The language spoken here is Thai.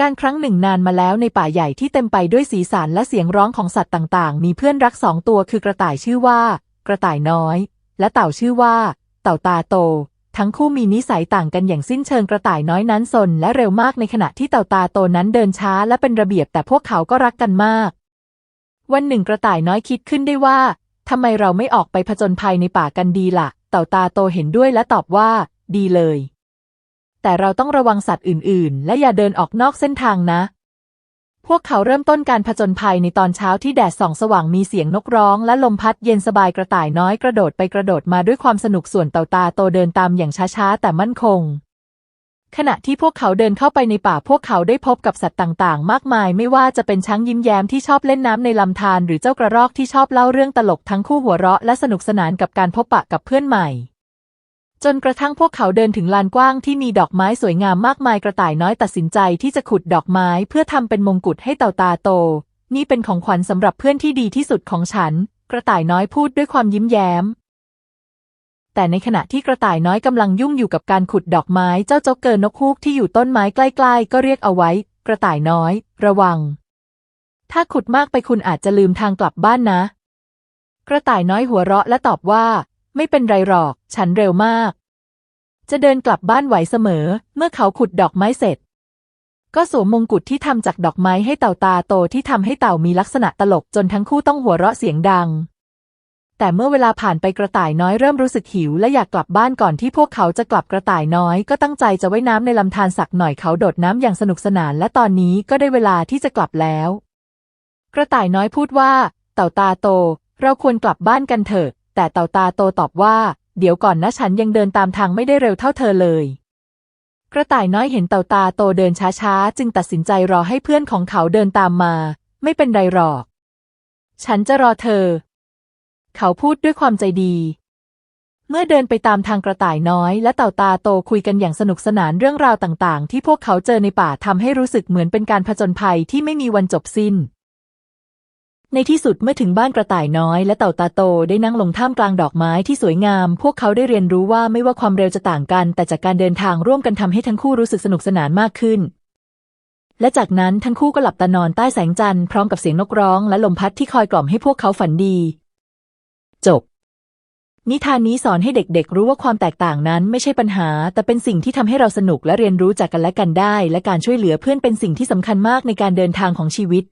การครั้งหนึ่งนานมาแล้วในป่าใหญ่ที่เต็มไปด้วยสีสันและเสียงร้องของสัตว์ต่างๆ มีเพื่อนรักสองตัวคือกระต่ายชื่อว่า กระต่ายน้อย และเต่าชื่อว่า เต่าตาโต ทั้งคู่มีนิสัยต่างกันอย่างสิ้นเชิงกระต่ายน้อยนั้นสนและเร็วมากในขณะที่เต่าตาโตนั้นเดินช้าและเป็นระเบียบแต่พวกเขาก็รักกันมาก วันหนึ่งกระต่ายน้อยคิดขึ้นได้ว่าทำไมเราไม่ออกไปผจญภัยในป่ากันดีล่ะ เต่าตาโตเห็นด้วยและตอบว่า ดีเลย แต่เราต้องระวังสัตว์อื่น ๆ และอย่าเดินออกนอกเส้นทางนะ พวกเขาเริ่มต้นการผจญภัยในตอนเช้าที่แดดส่องสว่างมีเสียงนกร้อง และลมพัดเย็นสบายกระต่ายน้อยกระโดดไปกระโดดมาด้วยความสนุกส่วนเต่าตาโตเดินตามอย่างช้า ๆ แต่มั่นคง ขณะที่พวกเขาเดินเข้าไปในป่าพวกเขาได้พบกับสัตว์ต่าง ๆ มากมาย ไม่ว่าจะเป็นช้างยิ้มแย้มที่ชอบเล่นน้ำในลำธารหรือเจ้ากระรอกที่ชอบเล่าเรื่องตลกทั้งคู่หัวเราะและสนุกสนานกับการพบปะกับเพื่อนใหม่ จนกระทั่งพวกเขาเดินถึงลานกว้างที่มีดอกไม้สวยงามมากมายกระต่ายน้อยตัดสินใจที่จะขุดดอกไม้เพื่อทำเป็นมงกุฎให้เต่าตาโต นี่เป็นของขวัญสำหรับเพื่อนที่ดีที่สุดของฉัน กระต่ายน้อยพูดด้วยความยิ้มแย้ม แต่ในขณะที่กระต่ายน้อยกำลังยุ่งอยู่กับการขุดดอกไม้เจ้าโจ๊กเกอร์นกฮูกที่อยู่ต้นไม้ใกล้ๆ ก็เรียกเอาไว้ กระต่ายน้อย ระวัง ถ้าขุดมากไปคุณอาจจะลืมทางกลับบ้านนะ กระต่ายน้อยหัวเราะและตอบว่า ไม่เป็นไรหรอก ฉันเร็วมาก จะเดินกลับบ้านไหวเสมอ เมื่อเขาขุดดอกไม้เสร็จ ก็สวมมงกุฎที่ทำจากดอกไม้ให้เต่าตาโตที่ทำให้เต่ามีลักษณะตลกจนทั้งคู่ต้องหัวเราะเสียงดัง แต่เมื่อเวลาผ่านไปกระต่ายน้อยเริ่มรู้สึกหิว และอยากกลับบ้านก่อนที่พวกเขาจะกลับกระต่ายน้อย ก็ตั้งใจจะว่ายน้ำในลำธารสักหน่อยเขาโดดน้ำอย่างสนุกสนาน และตอนนี้ก็ได้เวลาที่จะกลับแล้ว กระต่ายน้อยพูดว่า เต่าตาโต เราควรกลับบ้านกันเถอะ แต่เต่าตาโตตอบว่า เดี๋ยวก่อนนะฉันยังเดินตามทางไม่ได้เร็วเท่าเธอเลย กระต่ายน้อยเห็นเต่าตาโตเดินช้าๆ จึงตัดสินใจรอให้เพื่อนของเขาเดินตามมา ไม่เป็นไรหรอก ฉันจะรอเธอ เขาพูดด้วยความใจดี เมื่อเดินไปตามทางกระต่ายน้อย และเต่าตาโตคุยกันอย่างสนุกสนานเรื่องราวต่างๆ ที่พวกเขาเจอในป่าทำให้รู้สึกเหมือนเป็นการผจญภัยที่ไม่มีวันจบสิ้น ในที่สุดเมื่อถึงบ้านกระต่ายน้อยและเต่าตาโตได้นั่งลงท่ามกลางดอกไม้ที่สวยงาม พวกเขาได้เรียนรู้ว่าไม่ว่าความเร็วจะต่างกัน แต่จากการเดินทางร่วมกันทำให้ทั้งคู่รู้สึกสนุกสนานมากขึ้น และจากนั้นทั้งคู่ก็หลับตานอนใต้แสงจันทร์พร้อมกับเสียงนกร้องและลมพัดที่คอยกล่อมให้พวกเขาฝันดี จบ นิทานนี้สอนให้เด็กๆ รู้ว่าความแตกต่างนั้นไม่ใช่ปัญหา แต่เป็นสิ่งที่ทำให้เราสนุกและเรียนรู้จากกันและกันได้ และการช่วยเหลือเพื่อนเป็นสิ่งที่สำคัญมากในการเดินทางของชีวิต